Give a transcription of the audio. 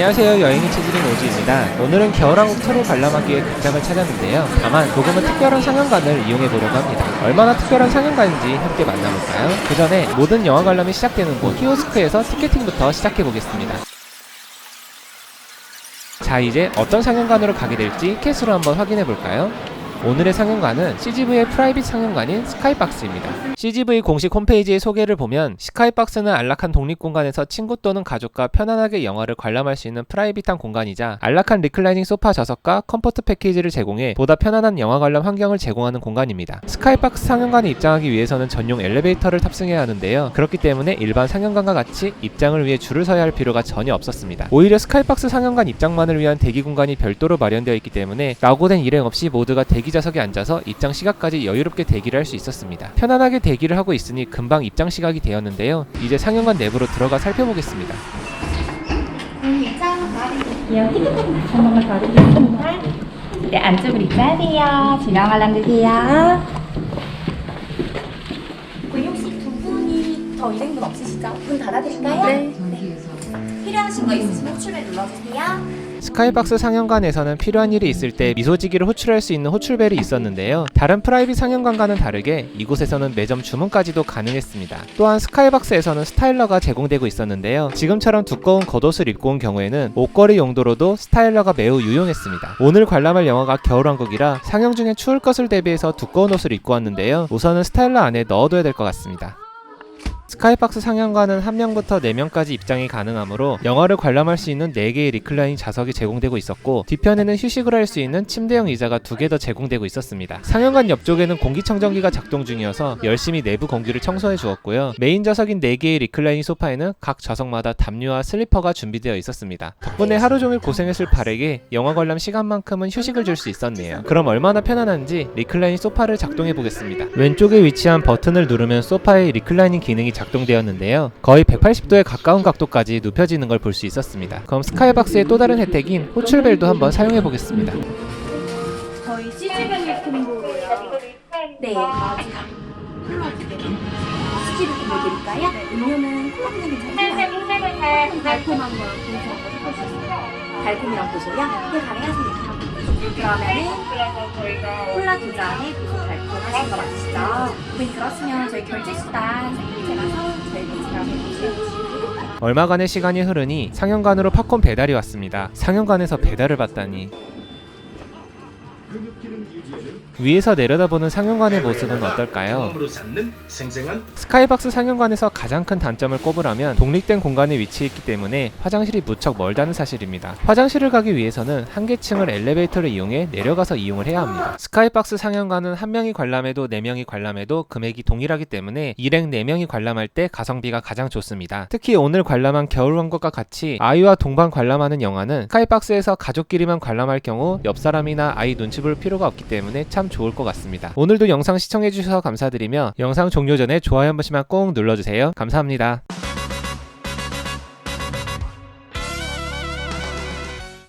안녕하세요. 여행이 체질인 오지입니다. 오늘은 겨울왕국 2로 관람하기 위해 극장을 찾았는데요. 다만 조금은 특별한 상영관을 이용해 보려고 합니다. 얼마나 특별한 상영관인지 함께 만나볼까요? 그 전에 모든 영화 관람이 시작되는 곳 키오스크에서 티켓팅부터 시작해 보겠습니다. 자 이제 어떤 상영관으로 가게 될지 티켓으로 한번 확인해 볼까요? 오늘의 상영관은 CGV의 프라이빗 상영관인 스카이박스입니다. CGV 공식 홈페이지의 소개를 보면 스카이박스는 안락한 독립공간에서 친구 또는 가족과 편안하게 영화를 관람할 수 있는 프라이빗한 공간이자 안락한 리클라이닝 소파 좌석과 컴포트 패키지를 제공해 보다 편안한 영화 관람 환경을 제공하는 공간입니다. 스카이박스 상영관에 입장하기 위해서는 전용 엘리베이터를 탑승해야 하는데요. 그렇기 때문에 일반 상영관과 같이 입장을 위해 줄을 서야 할 필요가 전혀 없었습니다. 오히려 스카이박스 상영관 입장만을 위한 대기 공간이 별도로 마련되어 있기 때문에 라고된 일행 없이 모두가 대기 좌석에 앉아서 입장 시각까지 여유롭게 대기를 할 수 있었습니다. 편안하게 대기를 하고 있으니 금방 입장 시각이 되었는데요. 이제 상영관 내부로 들어가 살펴보겠습니다. 네, 안쪽으로 입장하세요. 진영 알람 주세요. 우리 혹시 두 분이 더 일행분 없으시죠? 문 닫아드릴까요? 네. 필요하신 거 있으시면 호출벨 눌러주세요. 스카이박스 상영관에서는 필요한 일이 있을 때 미소지기를 호출할 수 있는 호출벨이 있었는데요. 다른 프라이빗 상영관과는 다르게 이곳에서는 매점 주문까지도 가능했습니다. 또한 스카이박스에서는 스타일러가 제공되고 있었는데요. 지금처럼 두꺼운 겉옷을 입고 온 경우에는 옷걸이 용도로도 스타일러가 매우 유용했습니다. 오늘 관람할 영화가 겨울왕국이라 상영 중에 추울 것을 대비해서 두꺼운 옷을 입고 왔는데요. 우선은 스타일러 안에 넣어둬야 될 것 같습니다. 스카이박스 상영관은 1명부터 4명까지 입장이 가능하므로 영화를 관람할 수 있는 4개의 리클라인 좌석이 제공되고 있었고 뒤편에는 휴식을 할 수 있는 침대형 의자가 2개 더 제공되고 있었습니다. 상영관 옆쪽에는 공기청정기가 작동 중이어서 열심히 내부 공기를 청소해 주었고요. 메인 좌석인 4개의 리클라인 소파에는 각 좌석마다 담요와 슬리퍼가 준비되어 있었습니다. 덕분에 하루 종일 고생했을 발에게 영화 관람 시간만큼은 휴식을 줄 수 있었네요. 그럼 얼마나 편안한지 리클라인 소파를 작동해 보겠습니다. 왼쪽에 위치한 버튼을 누르면 소파에 리클라이닝 기능이 작동 되었는데요. 거의 180도에 가까운 각도까지 눕혀지는 걸 볼 수 있었습니다. 그럼 스카이박스의 또 다른 혜택인 호출벨도 한번 사용해 보겠습니다. 저희 CGV 통보로요. 네. 수지로 보여드릴까요? 음료는 콜라비는 괜찮아요. 달콤한 거 보셔서 달콤이랑 보셔요? 네, 가능하십니다. 그러면은 콜라 두 잔에 무슨 달콤 하신 거 맞으시죠? 네, 그렇으면 저희 결제 수단 생필제라서 저희 결제라고 해주세요. 얼마간의 시간이 흐르니 상영관으로 팝콘 배달이 왔습니다. 상영관에서 배달을 받다니. 위에서 내려다보는 상영관의 모습은 어떨까요? 스카이박스 상영관에서 가장 큰 단점을 꼽으라면 독립된 공간에 위치해 있기 때문에 화장실이 무척 멀다는 사실입니다. 화장실을 가기 위해서는 한 개층을 엘리베이터를 이용해 내려가서 이용을 해야 합니다. 스카이박스 상영관은 한 명이 관람해도 네 명이 관람해도 금액이 동일하기 때문에 일행 네 명이 관람할 때 가성비가 가장 좋습니다. 특히 오늘 관람한 겨울왕국과 같이 아이와 동반 관람하는 영화는 스카이박스에서 가족끼리만 관람할 경우 옆 사람이나 아이 눈치 볼 필요가 없기 때문에 참 좋을 것 같습니다. 오늘도 영상 시청해주셔서 감사드리며 영상 종료 전에 좋아요 한 번씩만 꼭 눌러주세요. 감사합니다.